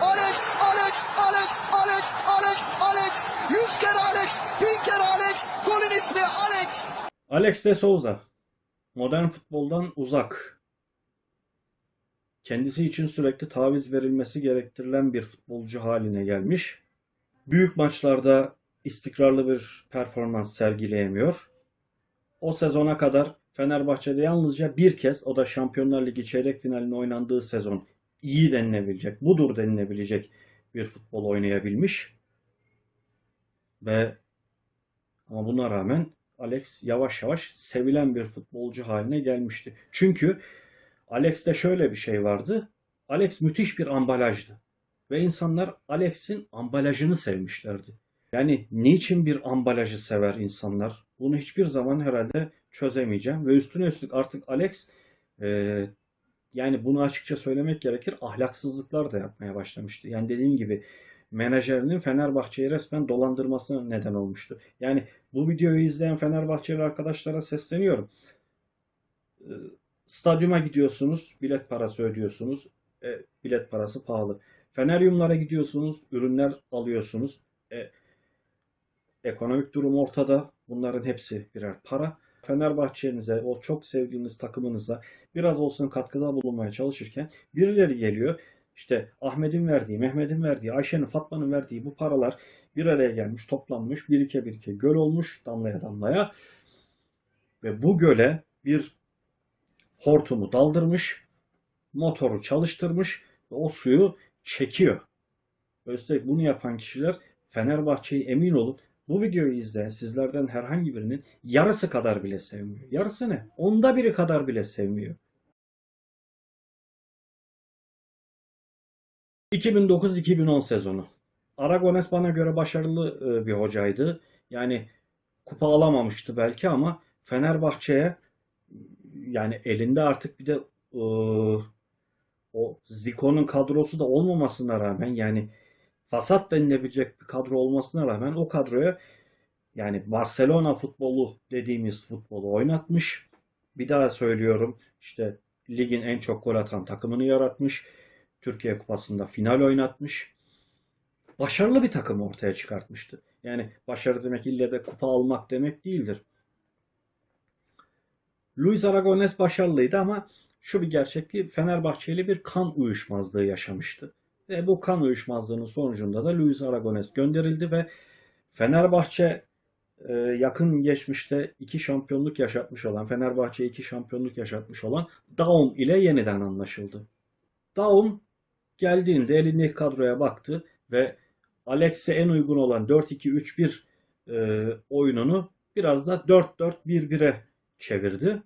Alex, Alex, Alex, Alex, Alex, Alex. Yüz kere Alex, bin kere Alex. Golün ismi Alex. Alex de Souza. Modern futboldan uzak. Kendisi için sürekli taviz verilmesi gerektirilen bir futbolcu haline gelmiş. Büyük maçlarda istikrarlı bir performans sergileyemiyor. O sezona kadar Fenerbahçe'de yalnızca bir kez o da Şampiyonlar Ligi çeyrek finalinin oynandığı sezon iyi denilebilecek, budur denilebilecek bir futbol oynayabilmiş. Ve ama buna rağmen Alex yavaş yavaş sevilen bir futbolcu haline gelmişti. Çünkü Alex'te şöyle bir şey vardı. Alex müthiş bir ambalajdı. Ve insanlar Alex'in ambalajını sevmişlerdi. Yani niçin bir ambalajı sever insanlar? Bunu hiçbir zaman herhalde çözemeyeceğim. Ve üstüne üstlük artık Alex e, yani bunu açıkça söylemek gerekir ahlaksızlıklar da yapmaya başlamıştı. Yani dediğim gibi menajerinin Fenerbahçe'yi resmen dolandırmasına neden olmuştu. Yani bu videoyu izleyen Fenerbahçeli arkadaşlara sesleniyorum. Ee, Stadyuma gidiyorsunuz, bilet parası ödüyorsunuz. E, bilet parası pahalı. Feneryumlara gidiyorsunuz, ürünler alıyorsunuz. E, ekonomik durum ortada. Bunların hepsi birer para. Fenerbahçe'nize, o çok sevdiğiniz takımınıza biraz olsun katkıda bulunmaya çalışırken birileri geliyor. İşte Ahmet'in verdiği, Mehmet'in verdiği, Ayşe'nin, Fatma'nın verdiği bu paralar bir araya gelmiş, toplanmış, birike birike göl olmuş damlaya damlaya. Ve bu göle bir hortumu daldırmış, motoru çalıştırmış ve o suyu çekiyor. Üstelik bunu yapan kişiler Fenerbahçe'yi emin olun bu videoyu izleyen sizlerden herhangi birinin yarısı kadar bile sevmiyor. Yarısı ne? Onda biri kadar bile sevmiyor. 2009-2010 sezonu. Aragones bana göre başarılı e, bir hocaydı. Yani kupa alamamıştı belki ama Fenerbahçe'ye yani elinde artık bir de e, o Zico'nun kadrosu da olmamasına rağmen yani fasat denilebilecek bir kadro olmasına rağmen o kadroya yani Barcelona futbolu dediğimiz futbolu oynatmış. Bir daha söylüyorum işte ligin en çok gol atan takımını yaratmış. Türkiye Kupası'nda final oynatmış. Başarılı bir takım ortaya çıkartmıştı. Yani başarı demek ille de kupa almak demek değildir. Luis Aragones başarılıydı ama şu bir gerçekti Fenerbahçe ile bir kan uyuşmazlığı yaşamıştı. Ve bu kan uyuşmazlığının sonucunda da Luis Aragones gönderildi ve Fenerbahçe e, yakın geçmişte iki şampiyonluk yaşatmış olan, Fenerbahçe iki şampiyonluk yaşatmış olan Daum ile yeniden anlaşıldı. Daum geldiğinde elindeki kadroya baktı ve Alex'e en uygun olan 4-2-3-1 e, oyununu biraz da 4-4-1-1'e çevirdi.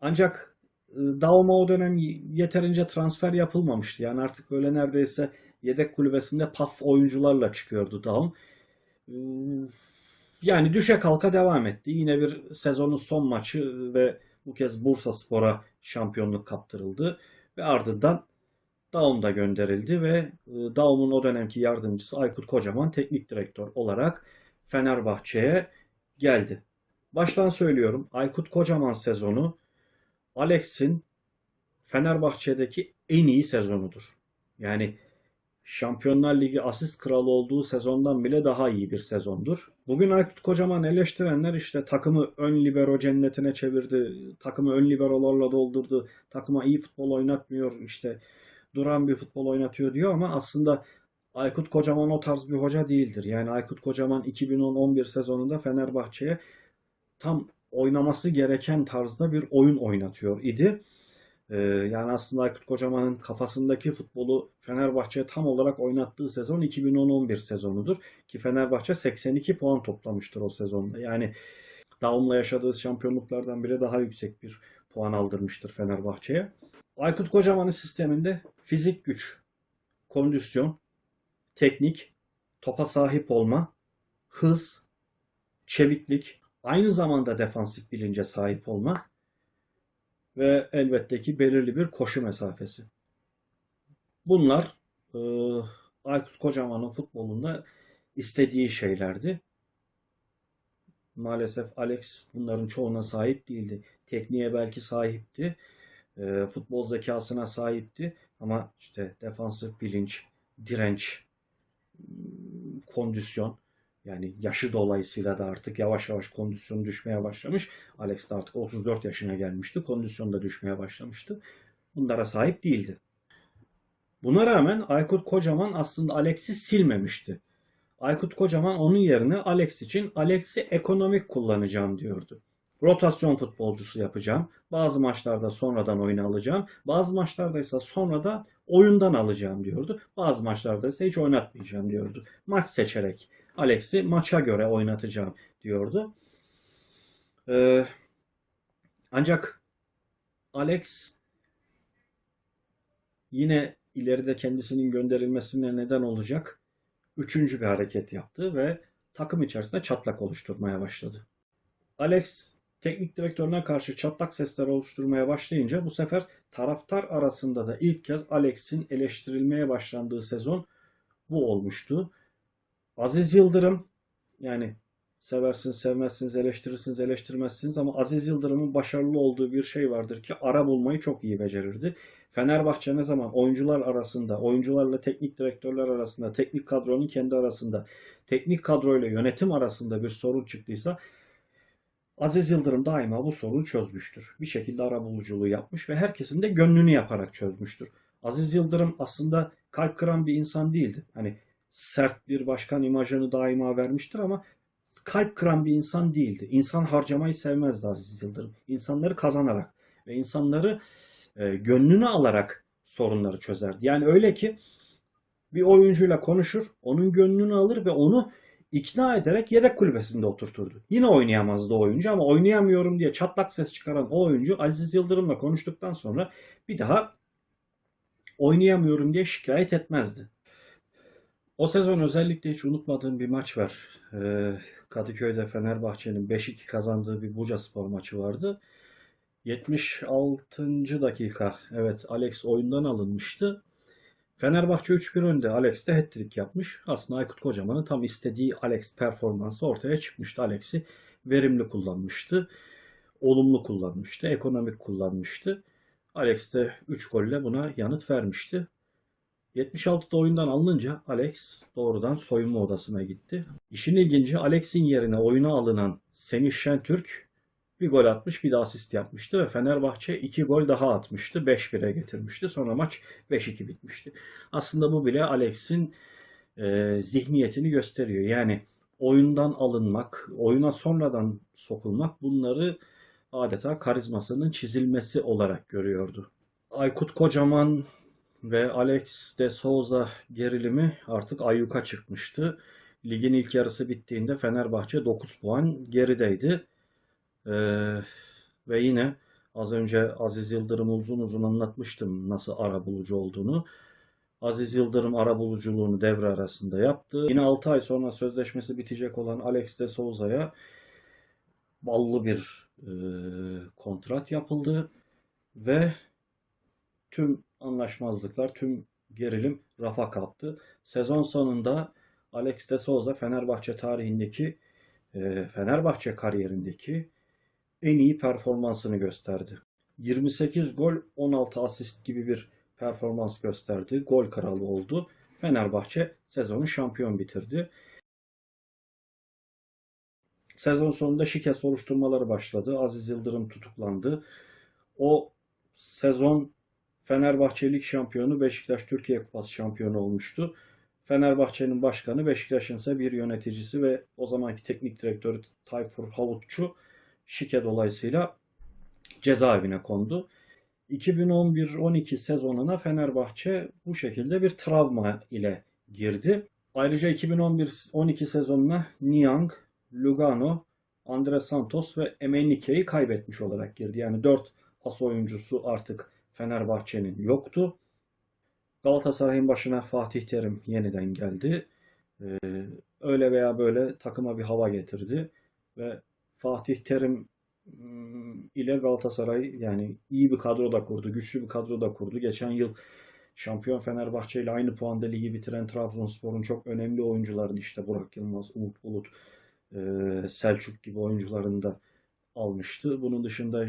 Ancak Daum'a o dönem yeterince transfer yapılmamıştı. Yani artık böyle neredeyse yedek kulübesinde paf oyuncularla çıkıyordu Daum. E, yani düşe kalka devam etti. Yine bir sezonun son maçı ve bu kez Bursa Spor'a şampiyonluk kaptırıldı. Ve ardından Daum da gönderildi ve e, Daum'un o dönemki yardımcısı Aykut Kocaman teknik direktör olarak Fenerbahçe'ye geldi. Baştan söylüyorum Aykut Kocaman sezonu Alex'in Fenerbahçe'deki en iyi sezonudur. Yani Şampiyonlar Ligi asist kralı olduğu sezondan bile daha iyi bir sezondur. Bugün Aykut Kocaman eleştirenler işte takımı ön libero cennetine çevirdi, takımı ön liberolarla doldurdu, takıma iyi futbol oynatmıyor, işte duran bir futbol oynatıyor diyor ama aslında Aykut Kocaman o tarz bir hoca değildir. Yani Aykut Kocaman 2010-11 sezonunda Fenerbahçe'ye tam oynaması gereken tarzda bir oyun oynatıyor idi. Ee, yani aslında Aykut Kocaman'ın kafasındaki futbolu Fenerbahçe'ye tam olarak oynattığı sezon 2010-11 sezonudur. Ki Fenerbahçe 82 puan toplamıştır o sezonda. Yani Daum'la yaşadığı şampiyonluklardan bile daha yüksek bir puan aldırmıştır Fenerbahçe'ye. Aykut Kocaman'ın sisteminde fizik güç, kondisyon, teknik, topa sahip olma, hız, çeviklik, aynı zamanda defansif bilince sahip olma ve elbette ki belirli bir koşu mesafesi. Bunlar e, Aykut Kocaman'ın futbolunda istediği şeylerdi. Maalesef Alex bunların çoğuna sahip değildi. Tekniğe belki sahipti. E, futbol zekasına sahipti. Ama işte defansif bilinç, direnç, kondisyon yani yaşı dolayısıyla da artık yavaş yavaş kondisyonu düşmeye başlamış. Alex de artık 34 yaşına gelmişti. Kondisyon da düşmeye başlamıştı. Bunlara sahip değildi. Buna rağmen Aykut Kocaman aslında Alex'i silmemişti. Aykut Kocaman onun yerine Alex için Alex'i ekonomik kullanacağım diyordu. Rotasyon futbolcusu yapacağım. Bazı maçlarda sonradan oyuna alacağım. Bazı maçlarda ise sonradan oyundan alacağım diyordu. Bazı maçlarda ise hiç oynatmayacağım diyordu. Maç seçerek Alex'i maça göre oynatacağım diyordu. Ee, ancak Alex yine ileride kendisinin gönderilmesine neden olacak üçüncü bir hareket yaptı ve takım içerisinde çatlak oluşturmaya başladı. Alex teknik direktörüne karşı çatlak sesler oluşturmaya başlayınca bu sefer taraftar arasında da ilk kez Alex'in eleştirilmeye başlandığı sezon bu olmuştu. Aziz Yıldırım yani seversiniz sevmezsiniz eleştirirsiniz eleştirmezsiniz ama Aziz Yıldırım'ın başarılı olduğu bir şey vardır ki ara bulmayı çok iyi becerirdi. Fenerbahçe ne zaman oyuncular arasında, oyuncularla teknik direktörler arasında, teknik kadronun kendi arasında, teknik kadroyla yönetim arasında bir sorun çıktıysa Aziz Yıldırım daima bu sorunu çözmüştür. Bir şekilde arabuluculuğu yapmış ve herkesin de gönlünü yaparak çözmüştür. Aziz Yıldırım aslında kalp kıran bir insan değildi. Hani sert bir başkan imajını daima vermiştir ama kalp kıran bir insan değildi. İnsan harcamayı sevmezdi Aziz Yıldırım. İnsanları kazanarak ve insanları e, gönlünü alarak sorunları çözerdi. Yani öyle ki bir oyuncuyla konuşur, onun gönlünü alır ve onu ikna ederek yedek kulübesinde oturturdu. Yine oynayamazdı oyuncu ama oynayamıyorum diye çatlak ses çıkaran o oyuncu Aziz Yıldırım'la konuştuktan sonra bir daha oynayamıyorum diye şikayet etmezdi. O sezon özellikle hiç unutmadığım bir maç var. Ee, Kadıköy'de Fenerbahçe'nin 5-2 kazandığı bir Buca Spor maçı vardı. 76. dakika evet Alex oyundan alınmıştı. Fenerbahçe 3-1 önde. Alex de hat-trick yapmış. Aslında Aykut Kocaman'ın tam istediği Alex performansı ortaya çıkmıştı. Alex'i verimli kullanmıştı. Olumlu kullanmıştı. Ekonomik kullanmıştı. Alex de 3 golle buna yanıt vermişti. 76'da oyundan alınınca Alex doğrudan soyunma odasına gitti. İşin ilginci Alex'in yerine oyuna alınan Semih Şentürk bir gol atmış bir de asist yapmıştı ve Fenerbahçe 2 gol daha atmıştı. 5-1'e getirmişti. Sonra maç 5-2 bitmişti. Aslında bu bile Alex'in e, zihniyetini gösteriyor. Yani oyundan alınmak, oyuna sonradan sokulmak bunları adeta karizmasının çizilmesi olarak görüyordu. Aykut Kocaman ve Alex de Souza gerilimi artık ayyuka çıkmıştı. Ligin ilk yarısı bittiğinde Fenerbahçe 9 puan gerideydi. Ee, ve yine az önce Aziz Yıldırım uzun uzun anlatmıştım nasıl ara bulucu olduğunu. Aziz Yıldırım ara buluculuğunu devre arasında yaptı. Yine 6 ay sonra sözleşmesi bitecek olan Alex de Souza'ya ballı bir e, kontrat yapıldı ve tüm anlaşmazlıklar, tüm gerilim rafa kalktı. Sezon sonunda Alex de Souza Fenerbahçe tarihindeki e, Fenerbahçe kariyerindeki en iyi performansını gösterdi. 28 gol, 16 asist gibi bir performans gösterdi. Gol kralı oldu. Fenerbahçe sezonu şampiyon bitirdi. Sezon sonunda şike soruşturmaları başladı. Aziz Yıldırım tutuklandı. O sezon Fenerbahçe Lig şampiyonu, Beşiktaş Türkiye Kupası şampiyonu olmuştu. Fenerbahçe'nin başkanı, Beşiktaş'ın ise bir yöneticisi ve o zamanki teknik direktörü Tayfur Havutçu şike dolayısıyla cezaevine kondu. 2011-12 sezonuna Fenerbahçe bu şekilde bir travma ile girdi. Ayrıca 2011-12 sezonuna Niang, Lugano, Andre Santos ve Emenike'yi kaybetmiş olarak girdi. Yani 4 as oyuncusu artık Fenerbahçe'nin yoktu. Galatasaray'ın başına Fatih Terim yeniden geldi. Ee, öyle veya böyle takıma bir hava getirdi ve Fatih Terim ile Galatasaray yani iyi bir kadro da kurdu, güçlü bir kadro da kurdu. Geçen yıl şampiyon Fenerbahçe ile aynı puanda ligi bitiren Trabzonspor'un çok önemli oyuncularını işte Burak Yılmaz, Umut Bulut, Selçuk gibi oyuncularını da almıştı. Bunun dışında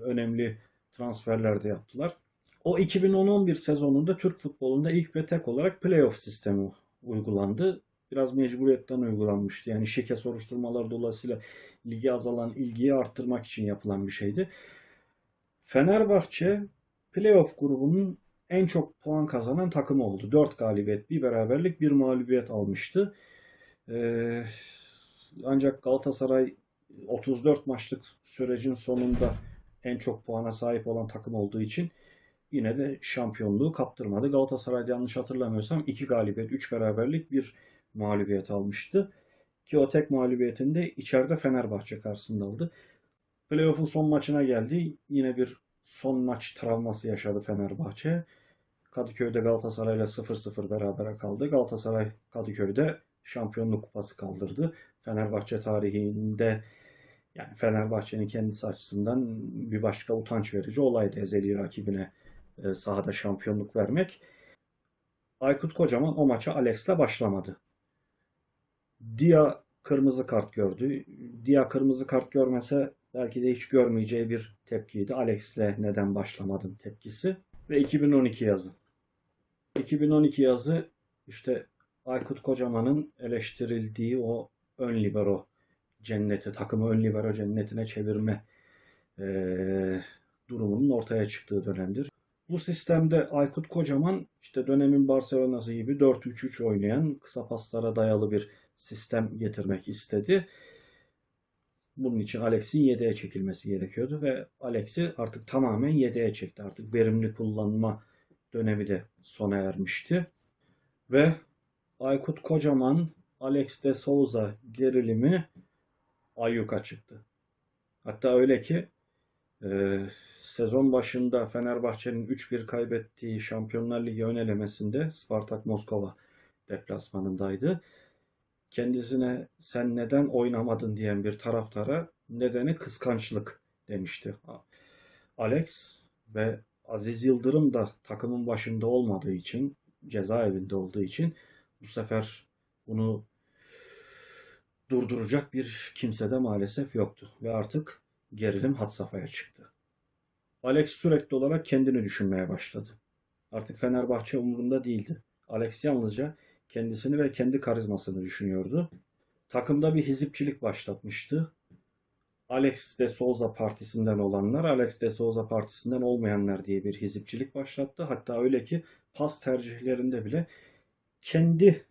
önemli transferler de yaptılar. O 2010-11 sezonunda Türk futbolunda ilk ve tek olarak playoff sistemi uygulandı. Biraz mecburiyetten uygulanmıştı. Yani şike soruşturmaları dolayısıyla lige azalan ilgiyi arttırmak için yapılan bir şeydi. Fenerbahçe playoff grubunun en çok puan kazanan takımı oldu. 4 galibiyet, bir beraberlik, bir mağlubiyet almıştı. Ee, ancak Galatasaray 34 maçlık sürecin sonunda en çok puana sahip olan takım olduğu için yine de şampiyonluğu kaptırmadı. Galatasaray yanlış hatırlamıyorsam 2 galibiyet, 3 beraberlik, bir mağlubiyet almıştı. Ki o tek mağlubiyetinde içeride Fenerbahçe karşısında aldı. Playoff'un son maçına geldi. Yine bir son maç travması yaşadı Fenerbahçe. Kadıköy'de Galatasaray'la 0-0 berabere kaldı. Galatasaray Kadıköy'de şampiyonluk kupası kaldırdı. Fenerbahçe tarihinde yani Fenerbahçe'nin kendisi açısından bir başka utanç verici olaydı ezeli rakibine e, sahada şampiyonluk vermek. Aykut Kocaman o maça Alex'le başlamadı. Dia kırmızı kart gördü. Dia kırmızı kart görmese belki de hiç görmeyeceği bir tepkiydi. Alex'le neden başlamadın tepkisi. Ve 2012 yazı. 2012 yazı işte Aykut Kocaman'ın eleştirildiği o ön libero cenneti, takımı ön libero cennetine çevirme e, durumunun ortaya çıktığı dönemdir. Bu sistemde Aykut Kocaman işte dönemin Barcelona'sı gibi 4-3-3 oynayan kısa paslara dayalı bir sistem getirmek istedi. Bunun için Alex'in yedeğe çekilmesi gerekiyordu ve Alex'i artık tamamen yedeğe çekti. Artık verimli kullanma dönemi de sona ermişti. Ve Aykut Kocaman, Alex de Souza gerilimi ayyuka çıktı. Hatta öyle ki e, sezon başında Fenerbahçe'nin 3-1 kaybettiği Şampiyonlar Ligi ön elemesinde Spartak Moskova deplasmanındaydı. Kendisine sen neden oynamadın diyen bir taraftara nedeni kıskançlık demişti. Alex ve Aziz Yıldırım da takımın başında olmadığı için, cezaevinde olduğu için bu sefer bunu durduracak bir kimse de maalesef yoktu. Ve artık gerilim had safhaya çıktı. Alex sürekli olarak kendini düşünmeye başladı. Artık Fenerbahçe umurunda değildi. Alex yalnızca kendisini ve kendi karizmasını düşünüyordu. Takımda bir hizipçilik başlatmıştı. Alex de Souza partisinden olanlar, Alex de Souza partisinden olmayanlar diye bir hizipçilik başlattı. Hatta öyle ki pas tercihlerinde bile kendi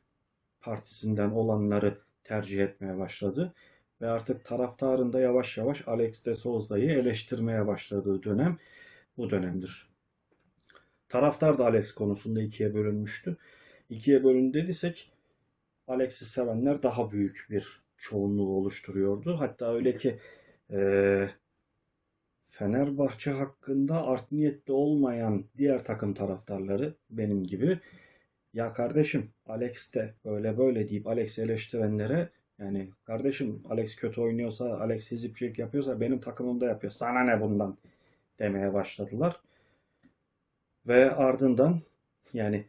partisinden olanları tercih etmeye başladı. Ve artık taraftarın da yavaş yavaş Alex de Souza'yı eleştirmeye başladığı dönem bu dönemdir. Taraftar da Alex konusunda ikiye bölünmüştü. İkiye bölündü dediysek Alex'i sevenler daha büyük bir çoğunluğu oluşturuyordu. Hatta öyle ki e, Fenerbahçe hakkında art niyetli olmayan diğer takım taraftarları benim gibi ya kardeşim Alex de böyle böyle deyip Alex'i eleştirenlere yani kardeşim Alex kötü oynuyorsa Alex hizipçilik yapıyorsa benim takımımda yapıyor. Sana ne bundan demeye başladılar. Ve ardından yani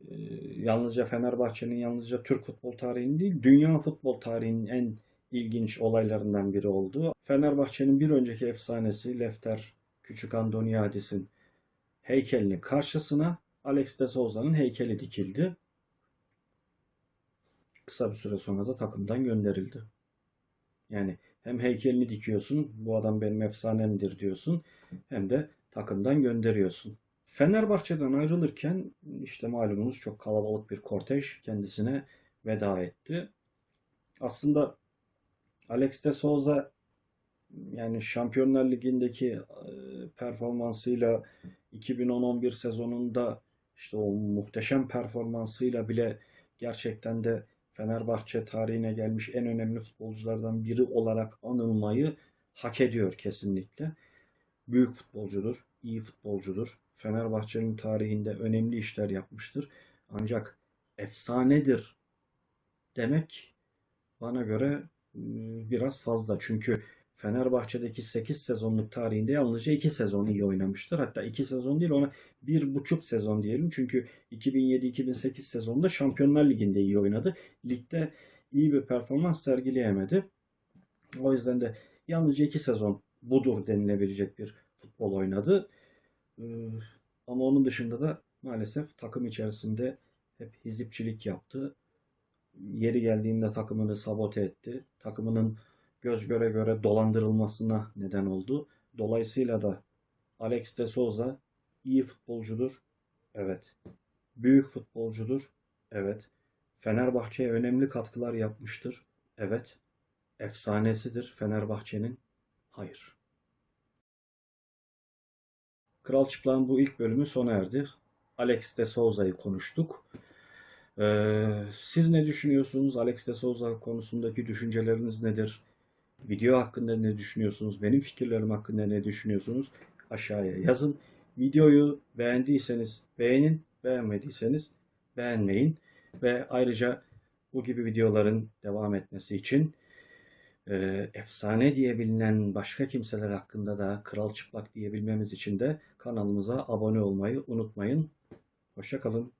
e, yalnızca Fenerbahçe'nin yalnızca Türk futbol tarihinin değil dünya futbol tarihinin en ilginç olaylarından biri oldu. Fenerbahçe'nin bir önceki efsanesi Lefter Küçük Andoniadis'in heykelinin karşısına Alex de Souza'nın heykeli dikildi. Kısa bir süre sonra da takımdan gönderildi. Yani hem heykelini dikiyorsun, bu adam benim efsanemdir diyorsun, hem de takımdan gönderiyorsun. Fenerbahçe'den ayrılırken işte malumunuz çok kalabalık bir kortej kendisine veda etti. Aslında Alex de Souza yani Şampiyonlar Ligi'ndeki performansıyla 2010-11 sezonunda işte o muhteşem performansıyla bile gerçekten de Fenerbahçe tarihine gelmiş en önemli futbolculardan biri olarak anılmayı hak ediyor kesinlikle. Büyük futbolcudur, iyi futbolcudur. Fenerbahçe'nin tarihinde önemli işler yapmıştır. Ancak efsanedir demek bana göre biraz fazla. Çünkü Fenerbahçe'deki 8 sezonluk tarihinde yalnızca 2 sezon iyi oynamıştır. Hatta 2 sezon değil ona 1,5 sezon diyelim. Çünkü 2007-2008 sezonunda Şampiyonlar Ligi'nde iyi oynadı. Ligde iyi bir performans sergileyemedi. O yüzden de yalnızca 2 sezon budur denilebilecek bir futbol oynadı. Ee, Ama onun dışında da maalesef takım içerisinde hep hizipçilik yaptı. Yeri geldiğinde takımını sabote etti. Takımının göz göre göre dolandırılmasına neden oldu. Dolayısıyla da Alex de Souza iyi futbolcudur. Evet. Büyük futbolcudur. Evet. Fenerbahçe'ye önemli katkılar yapmıştır. Evet. Efsanesidir Fenerbahçe'nin. Hayır. Kral Çıplak'ın bu ilk bölümü sona erdi. Alex de Souza'yı konuştuk. Ee, siz ne düşünüyorsunuz? Alex de Souza konusundaki düşünceleriniz nedir? Video hakkında ne düşünüyorsunuz? Benim fikirlerim hakkında ne düşünüyorsunuz? Aşağıya yazın. Videoyu beğendiyseniz beğenin, beğenmediyseniz beğenmeyin. Ve ayrıca bu gibi videoların devam etmesi için e, efsane diye bilinen başka kimseler hakkında da kral çıplak diyebilmemiz için de kanalımıza abone olmayı unutmayın. Hoşça kalın.